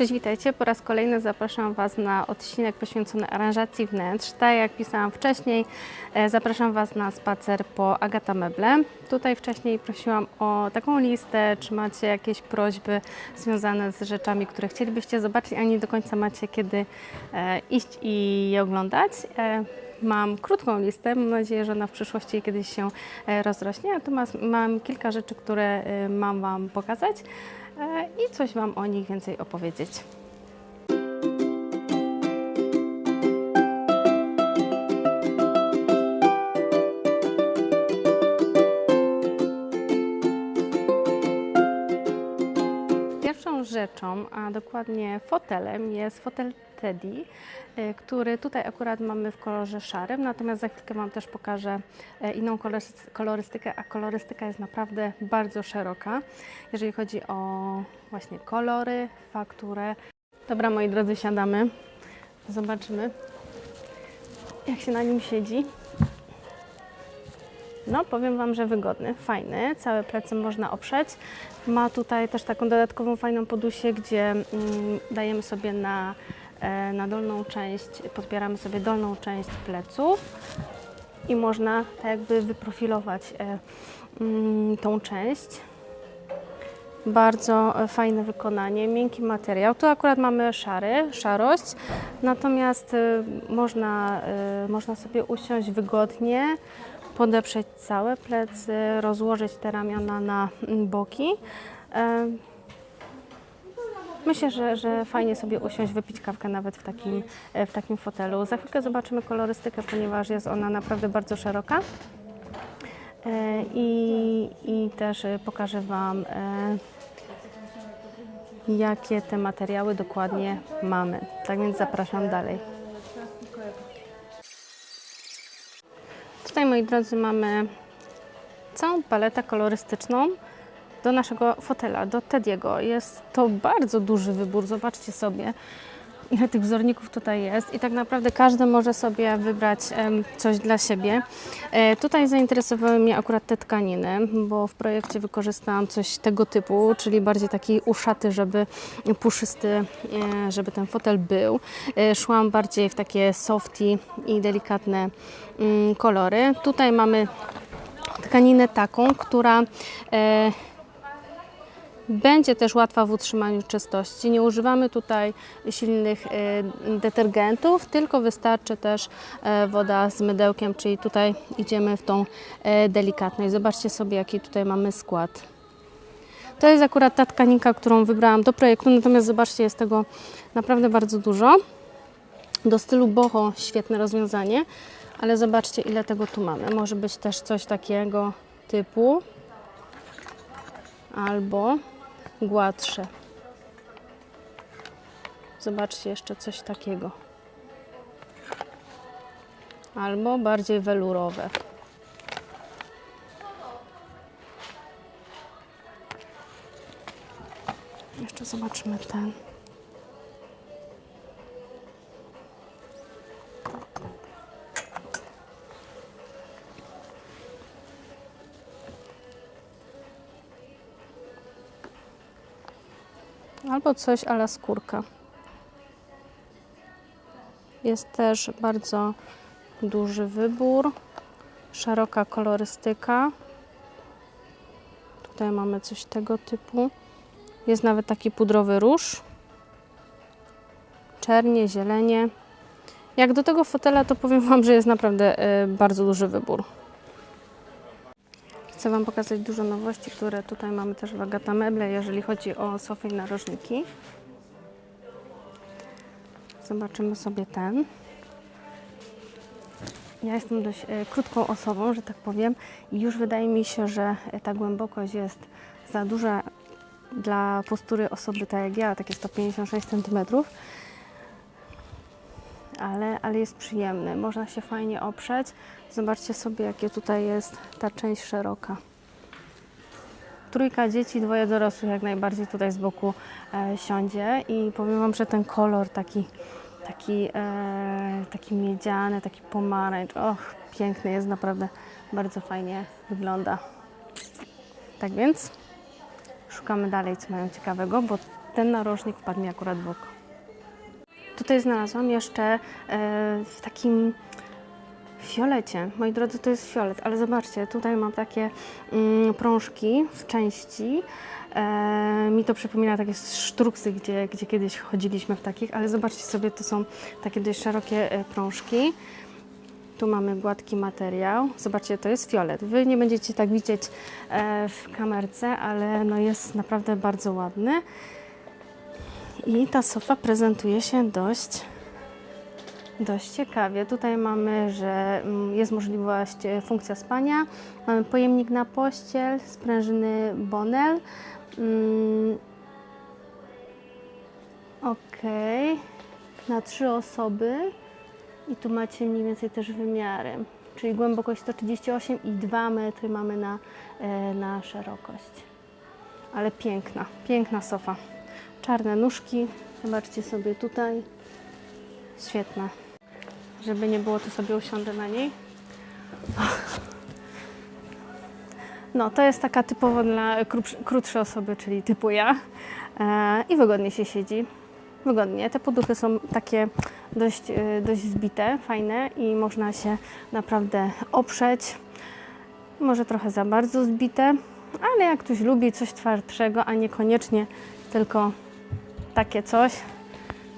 Cześć, witajcie. Po raz kolejny zapraszam Was na odcinek poświęcony aranżacji wnętrz. Tak jak pisałam wcześniej, e, zapraszam Was na spacer po Agata Meble. Tutaj wcześniej prosiłam o taką listę, czy macie jakieś prośby związane z rzeczami, które chcielibyście zobaczyć, a nie do końca macie kiedy e, iść i je oglądać. E, Mam krótką listę, mam nadzieję, że ona w przyszłości kiedyś się rozrośnie, natomiast mam kilka rzeczy, które mam Wam pokazać i coś Wam o nich więcej opowiedzieć. Pierwszą rzeczą, a dokładnie fotelem, jest fotel Teddy, y, który tutaj akurat mamy w kolorze szarym, natomiast za chwilkę Wam też pokażę e, inną kolorys- kolorystykę, a kolorystyka jest naprawdę bardzo szeroka, jeżeli chodzi o właśnie kolory, fakturę. Dobra, moi drodzy, siadamy. Zobaczymy, jak się na nim siedzi. No, powiem Wam, że wygodny, fajny. Całe plecy można oprzeć. Ma tutaj też taką dodatkową fajną podusię, gdzie mm, dajemy sobie na, na dolną część, podbieramy sobie dolną część pleców i można tak jakby wyprofilować e, mm, tą część. Bardzo e, fajne wykonanie, miękki materiał. Tu akurat mamy szary, szarość, natomiast e, można, e, można sobie usiąść wygodnie, podeprzeć całe plecy, rozłożyć te ramiona na mm, boki. Myślę, że, że fajnie sobie usiąść, wypić kawkę nawet w takim, e, w takim fotelu. Za chwilkę zobaczymy kolorystykę, ponieważ jest ona naprawdę bardzo szeroka. E, I, I też e, pokażę Wam, jakie te materiały dokładnie mamy. Tak więc zapraszam dalej. Tutaj, moi drodzy, mamy całą paletę kolorystyczną do naszego fotela, do Tediego. Jest to bardzo duży wybór, zobaczcie sobie, ile tych wzorników tutaj jest i tak naprawdę każdy może sobie wybrać coś dla siebie. E, tutaj zainteresowały mnie akurat te tkaniny, bo w projekcie wykorzystałam coś tego typu, czyli bardziej taki uszaty, żeby puszysty, e, żeby ten fotel był. E, szłam bardziej w takie softy i delikatne mm, kolory. Tutaj mamy tkaninę taką, która będzie też łatwa w utrzymaniu czystości. Nie używamy tutaj silnych e, detergentów, tylko wystarczy też e, woda z mydełkiem, czyli tutaj idziemy w tą e, delikatność. Zobaczcie sobie, jaki tutaj mamy skład. To jest akurat ta tkaninka, którą wybrałam do projektu, natomiast zobaczcie, jest tego naprawdę bardzo dużo. Do stylu boho świetne rozwiązanie, ale zobaczcie, ile tego tu mamy. Może być też coś takiego typu albo gładsze. Zobaczcie jeszcze coś takiego. Albo bardziej welurowe. Jeszcze zobaczmy ten. Albo coś ala skórka. Jest też bardzo duży wybór, szeroka kolorystyka. Tutaj mamy coś tego typu. Jest nawet taki pudrowy róż. Czernie, zielenie. Jak do tego fotela, to powiem Wam, że jest naprawdę y, bardzo duży wybór. Chcę Wam pokazać dużo nowości, które tutaj mamy też w Agata Meble, jeżeli chodzi o sofy i narożniki. Zobaczymy sobie ten. Ja jestem dość e, krótką osobą, że tak powiem, i już wydaje mi się, że e, ta głębokość jest za duża dla postury osoby tak jak ja, takie 156 cm. Ale, ale jest przyjemny, można się fajnie oprzeć. Zobaczcie sobie, jakie tutaj jest ta część szeroka. Trójka dzieci, dwoje dorosłych jak najbardziej tutaj z boku e, siądzie i powiem Wam, że ten kolor taki, taki, e, taki miedziany, taki pomarańcz, och, piękny jest, naprawdę bardzo fajnie wygląda. Tak więc szukamy dalej, co mają ciekawego, bo ten narożnik wpadł mi akurat w oko. Tutaj znalazłam jeszcze e, w takim fiolecie. Moi drodzy, to jest fiolet, ale zobaczcie, tutaj mam takie mm, prążki w części. E, mi to przypomina takie sztruksy, gdzie, gdzie kiedyś chodziliśmy w takich, ale zobaczcie sobie, to są takie dość szerokie e, prążki. Tu mamy gładki materiał. Zobaczcie, to jest fiolet. Wy nie będziecie tak widzieć e, w kamerce, ale no jest naprawdę bardzo ładny. I ta sofa prezentuje się dość, dość ciekawie. Tutaj mamy, że mm, jest możliwość e, funkcja spania. Mamy pojemnik na pościel, sprężyny Bonel. Mm, ok, na trzy osoby. I tu macie mniej więcej też wymiary, czyli głębokość 138 i 2 metry mamy na, e, na szerokość. Ale piękna, piękna sofa. Czarne nóżki, zobaczcie sobie tutaj. Świetna. Żeby nie było, to sobie usiądę na niej. No, to jest taka typowo dla krótsz- krótsze osoby, czyli typu ja. E, I wygodnie się siedzi. Wygodnie. Te poduchy są takie dość, e, dość zbite, fajne i można się naprawdę oprzeć. Może trochę za bardzo zbite, ale jak ktoś lubi coś twardszego, a niekoniecznie tylko takie coś,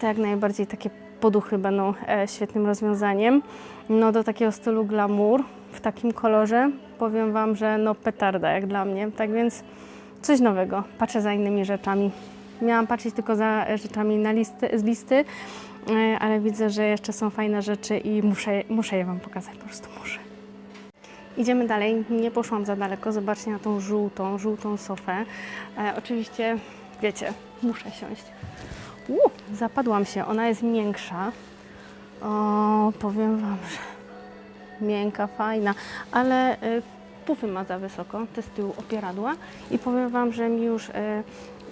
to jak najbardziej takie poduchy będą e, świetnym rozwiązaniem. No do takiego stylu glamour w takim kolorze powiem Wam, że no petarda jak dla mnie. Tak więc coś nowego. Patrzę za innymi rzeczami. Miałam patrzeć tylko za rzeczami na listy, z listy, e, ale widzę, że jeszcze są fajne rzeczy i muszę, muszę je Wam pokazać, po prostu muszę. Idziemy dalej, nie poszłam za daleko, zobaczcie na tą żółtą, żółtą sofę. E, oczywiście, wiecie, muszę siąść. Zapadłam się, ona jest miększa. O, powiem Wam, że miękka, fajna, ale y, pufy ma za wysoko, te z tyłu opieradła i powiem Wam, że mi już y,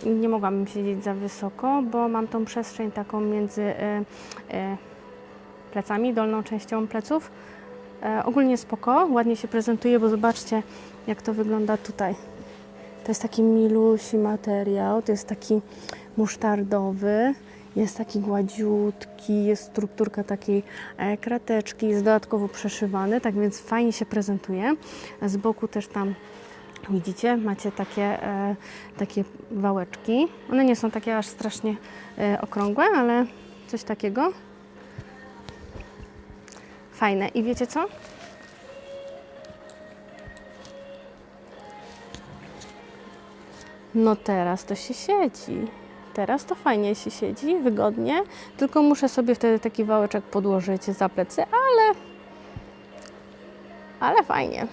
nie mogłabym siedzieć za wysoko, bo mam tą przestrzeń taką między y, y, plecami, dolną częścią pleców. E, ogólnie spoko, ładnie się prezentuje, bo zobaczcie jak to wygląda tutaj. To jest taki milusi materiał, to jest taki musztardowy, jest taki gładziutki, jest strukturka takiej e, krateczki, jest dodatkowo przeszywany, tak więc fajnie się prezentuje. Z boku też tam widzicie, macie takie, e, takie wałeczki. One nie są takie aż strasznie e, okrągłe, ale coś takiego. Fajne. I wiecie co? No teraz to się siedzi. Teraz to fajnie się siedzi, wygodnie, tylko muszę sobie wtedy taki wałeczek podłożyć za plecy, ale, ale fajnie.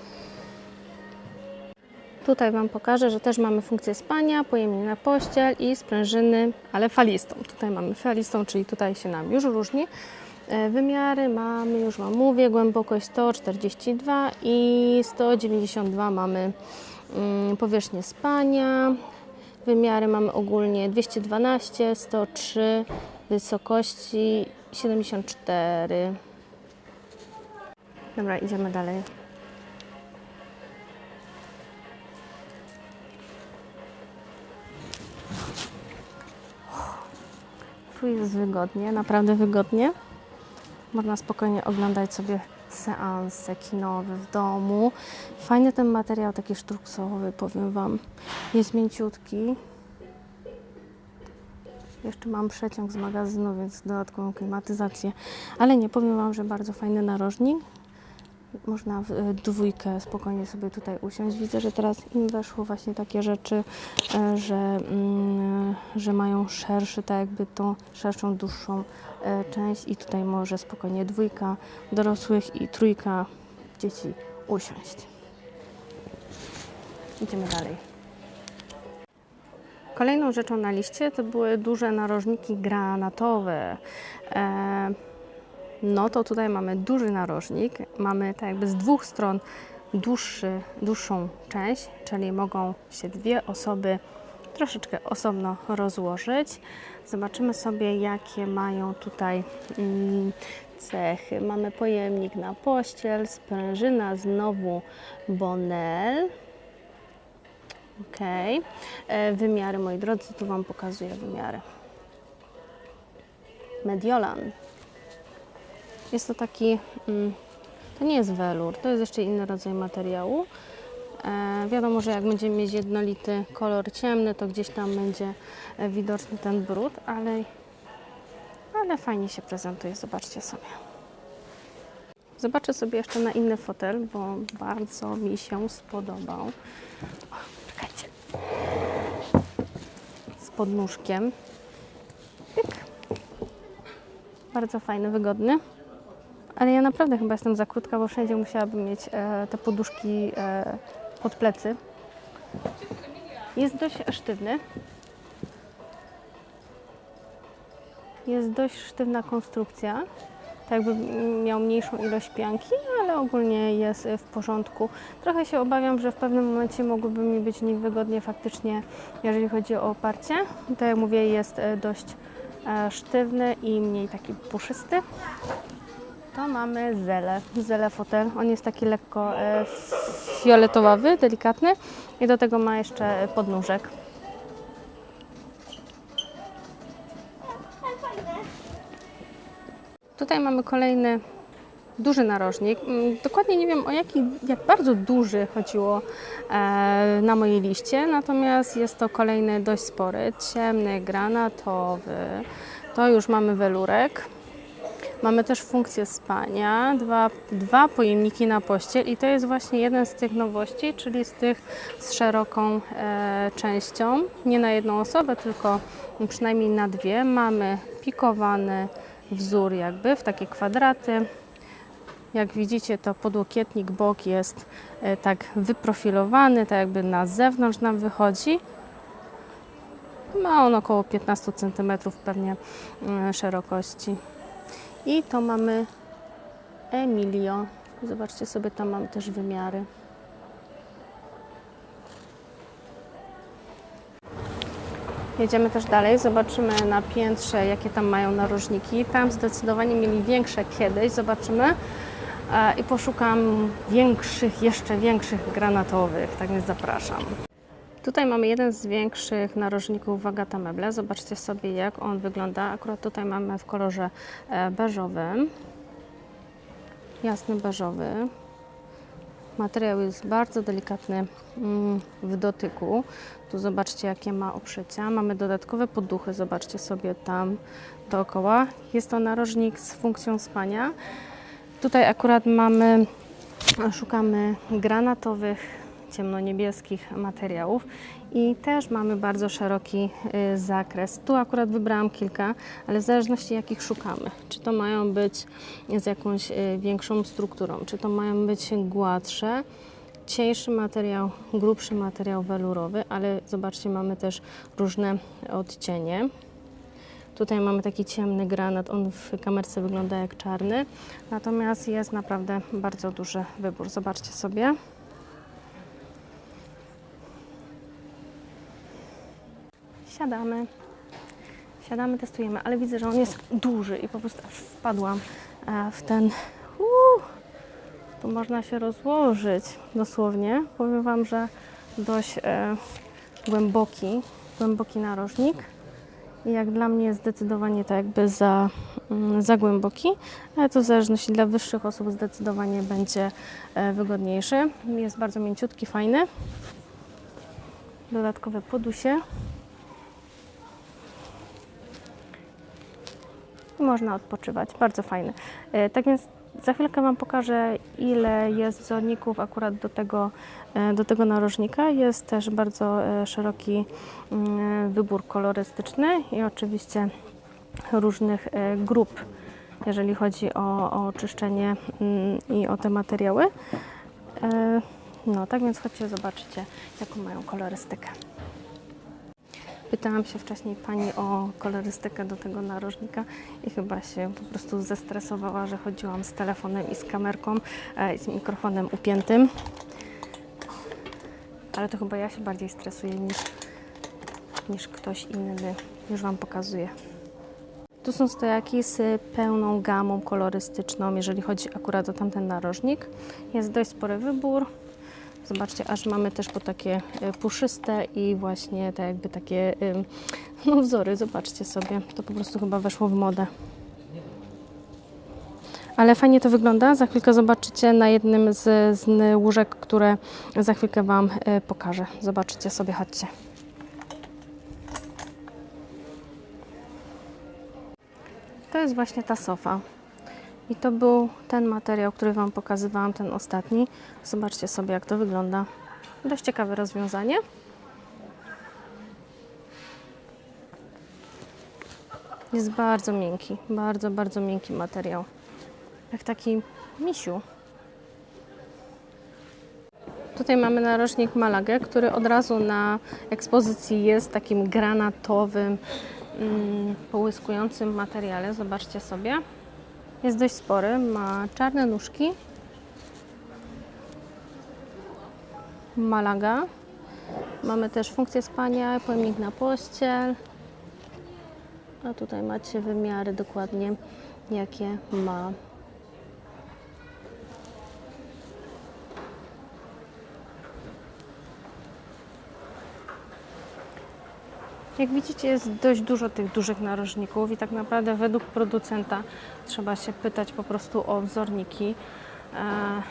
Tutaj Wam pokażę, że też mamy funkcję spania, pojemnik na pościel i sprężyny, ale falistą. Tutaj mamy falistą, czyli tutaj się nam już różni. E, Wymiary mamy, już Wam mówię, głębokość 142 i 192 mamy powierzchnię spania. Wymiary mamy ogólnie 212, 103, wysokości 74. Dobra, idziemy dalej. Tu jest wygodnie, naprawdę wygodnie. Można spokojnie oglądać sobie seanse kinowe w domu. Fajny ten materiał, taki sztruksowy, powiem Wam. Jest mięciutki. Jeszcze mam przeciąg z magazynu, więc dodatkową klimatyzację. Ale nie powiem Wam, że bardzo fajny narożnik. Można w e, dwójkę spokojnie sobie tutaj usiąść. Widzę, że teraz im weszło właśnie takie rzeczy, e, że, mm, że mają szerszy, tak jakby tą szerszą, dłuższą e, część i tutaj może spokojnie dwójka dorosłych i trójka dzieci usiąść. Idziemy dalej. Kolejną rzeczą na liście to były duże narożniki granatowe. E, no to tutaj mamy duży narożnik. Mamy tak jakby z dwóch stron dłuższy, dłuższą część, czyli mogą się dwie osoby troszeczkę osobno rozłożyć. Zobaczymy sobie, jakie mają tutaj mm, cechy. Mamy pojemnik na pościel, sprężyna znowu Bonel. Ok. E, wymiary, moi drodzy, tu Wam pokazuję wymiary. Mediolan. Jest to taki, mm, to nie jest welur, to jest jeszcze inny rodzaj materiału. E, wiadomo, że jak będziemy mieć jednolity kolor ciemny, to gdzieś tam będzie e, widoczny ten brud, ale, ale fajnie się prezentuje, zobaczcie sobie. Zobaczę sobie jeszcze na inny fotel, bo bardzo mi się spodobał. O, czekajcie. Z podnóżkiem. Pyk. Bardzo fajny, wygodny. Ale ja naprawdę chyba jestem za krótka, bo wszędzie musiałabym mieć e, te poduszki e, pod plecy. Jest dość sztywny. Jest dość sztywna konstrukcja. Tak jakby miał mniejszą ilość pianki, ale ogólnie jest w porządku. Trochę się obawiam, że w pewnym momencie mogłyby mi być niewygodnie faktycznie, jeżeli chodzi o oparcie. Tak jak mówię, jest e, dość e, sztywny i mniej taki puszysty. To mamy Zele, Zele fotel. On jest taki lekko e, fioletowawy, delikatny i do tego ma jeszcze podnóżek. Tutaj mamy kolejny duży narożnik. Mm, Dokładnie nie wiem o jaki, jak bardzo duży chodziło e, na mojej liście, natomiast jest to kolejny dość spory, ciemny, granatowy. To już mamy welurek. Mamy też funkcję spania, dwa, dwa pojemniki na pościel i to jest właśnie jeden z tych nowości, czyli z tych z szeroką e, częścią. Nie na jedną osobę, tylko przynajmniej na dwie. Mamy pikowany wzór jakby w takie kwadraty. Jak widzicie, to podłokietnik bok jest e, tak wyprofilowany, tak jakby na zewnątrz nam wychodzi. Ma on około 15 cm pewnie mm, szerokości. I to mamy Emilio. Zobaczcie sobie, tam mamy też wymiary. Jedziemy też dalej, zobaczymy na piętrze, jakie tam mają narożniki. Tam zdecydowanie mieli większe kiedyś, zobaczymy. E, I poszukam większych, jeszcze większych granatowych, tak więc zapraszam. Tutaj mamy jeden z większych narożników Wagata Meble. Zobaczcie sobie, jak on wygląda. Akurat tutaj mamy w kolorze e, beżowym. Jasny beżowy. Materiał jest bardzo delikatny mm, w dotyku. Tu zobaczcie, jakie ma oprzycia. Mamy dodatkowe poduchy, zobaczcie sobie tam dookoła. Jest to narożnik z funkcją spania. Tutaj akurat mamy, szukamy granatowych, ciemnoniebieskich materiałów i też mamy bardzo szeroki y, zakres. Tu akurat wybrałam kilka, ale w zależności jakich szukamy. Czy to mają być z jakąś y, większą strukturą, czy to mają być gładsze, cieńszy materiał, grubszy materiał welurowy, ale zobaczcie, mamy też różne odcienie. Tutaj mamy taki ciemny granat, on w kamerce wygląda jak czarny, natomiast jest naprawdę bardzo duży wybór. Zobaczcie sobie. Siadamy. Siadamy, testujemy, ale widzę, że on jest duży i po prostu aż wpadłam e, w ten. Uuu, tu można się rozłożyć dosłownie. Powiem Wam, że dość e, głęboki, głęboki narożnik. I jak dla mnie zdecydowanie tak jakby za, mm, za głęboki, ale to w zależności dla wyższych osób zdecydowanie będzie e, wygodniejszy. Jest bardzo mięciutki, fajny. Dodatkowe podusie. I można odpoczywać. Bardzo fajny. E, Tak więc za chwilkę Wam pokażę, ile jest wzorników akurat do tego, e, do tego narożnika. Jest też bardzo e, szeroki mm, wybór kolorystyczny i oczywiście różnych grup, jeżeli chodzi o, o czyszczenie mm, i o te materiały. No, tak więc chodźcie, zobaczycie, jaką mają kolorystykę. Pytałam się wcześniej pani o kolorystykę do tego narożnika i chyba się po prostu zestresowała, że chodziłam z telefonem i z kamerką e, i z mikrofonem upiętym. Ale to chyba ja się bardziej stresuję niż, niż ktoś inny. Już Wam pokazuję. Tu są stojaki z pełną gamą kolorystyczną, jeżeli chodzi akurat o tamten narożnik. Jest dość spory wybór. Zobaczcie, aż mamy też po takie e, puszyste i właśnie tak jakby takie no, wzory. Zobaczcie sobie, to po prostu chyba weszło w modę. Ale fajnie to wygląda. Za chwilkę zobaczycie na jednym z, z łóżek, które za chwilkę Wam e, pokażę. Zobaczycie sobie, chodźcie. To jest właśnie ta sofa. I to był ten materiał, który Wam pokazywałam, ten ostatni. Zobaczcie sobie, jak to wygląda. Dość ciekawe rozwiązanie. Jest bardzo miękki, bardzo, bardzo miękki materiał. Jak taki misiu. Tutaj mamy narożnik Malagę, który od razu na ekspozycji jest takim granatowym, mm, połyskującym materiale. Zobaczcie sobie. Jest dość spory, ma czarne nóżki. Malaga. Mamy też funkcję spania, pojemnik na pościel. A tutaj macie wymiary dokładnie, jakie ma. Jak widzicie, jest dość dużo tych dużych narożników i tak naprawdę według producenta trzeba się pytać po prostu o wzorniki, e,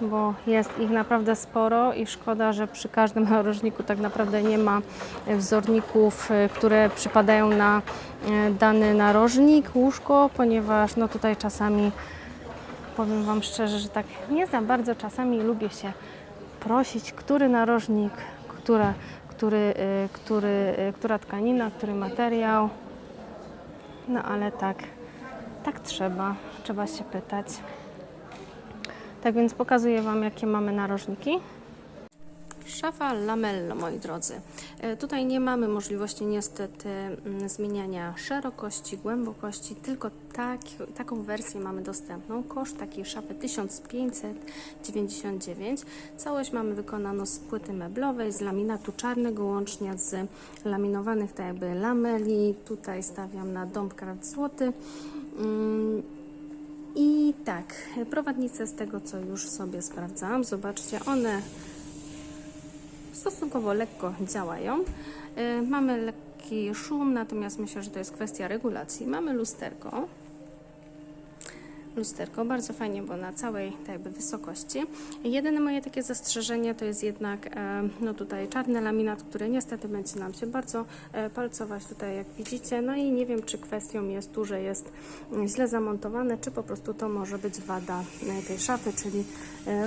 bo jest ich naprawdę sporo i szkoda, że przy każdym narożniku tak naprawdę nie ma wzorników, e, które przypadają na e, dany narożnik, łóżko, ponieważ no tutaj czasami powiem Wam szczerze, że tak nie za bardzo czasami lubię się prosić, który narożnik, która, który, y, który, y, która tkanina, który materiał. No ale tak, tak trzeba, trzeba się pytać. Tak więc pokazuję Wam, jakie mamy narożniki. Szafa lamello, moi drodzy. E, Tutaj nie mamy możliwości niestety mm, zmieniania szerokości, głębokości, tylko tak, taką wersję mamy dostępną. Koszt takiej szafy 1599. Całość mamy wykonaną z płyty meblowej, z laminatu czarnego łącznie z laminowanych tak jakby lameli. Tutaj stawiam na dąbkrat złoty. Mm, I tak, prowadnice z tego co już sobie sprawdzałam, zobaczcie, one stosunkowo lekko działają. Y, Mamy lekki szum, natomiast myślę, że to jest kwestia regulacji. Mamy lusterko. Lusterko bardzo fajnie, bo na całej tak jakby wysokości. Jedyne moje takie zastrzeżenie to jest jednak e, no tutaj czarny laminat, który niestety będzie nam się bardzo e, palcować tutaj jak widzicie. No i nie wiem, czy kwestią jest tu, że jest źle zamontowane, czy po prostu to może być wada e, tej szafy, czyli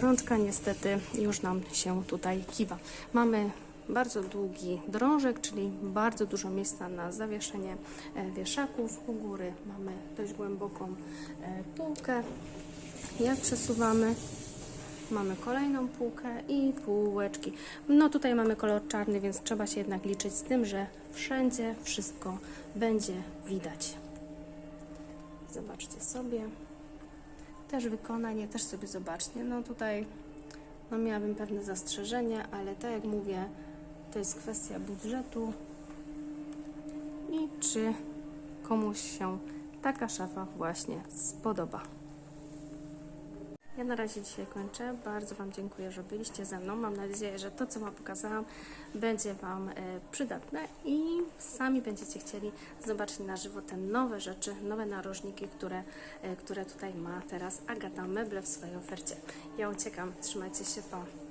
rączka niestety już nam się tutaj kiwa. Mamy bardzo długi drążek, czyli bardzo dużo miejsca na zawieszenie e, wieszaków. U góry mamy dość głęboką e, półkę. Jak przesuwamy, mamy kolejną półkę i półeczki. No tutaj mamy kolor czarny, więc trzeba się jednak liczyć z tym, że wszędzie wszystko będzie widać. Zobaczcie sobie. Też wykonanie, też sobie zobaczcie. No tutaj no miałabym pewne zastrzeżenia, ale tak jak mówię, to jest kwestia budżetu i czy komuś się taka szafa właśnie spodoba. Ja na razie dzisiaj kończę. Bardzo Wam dziękuję, że byliście ze mną. Mam nadzieję, że to, co Wam pokazałam, będzie Wam e, przydatne i sami będziecie chcieli zobaczyć na żywo te nowe rzeczy, nowe narożniki, które, e, które tutaj ma teraz Agata Meble w swojej ofercie. Ja uciekam. Trzymajcie się. Pa.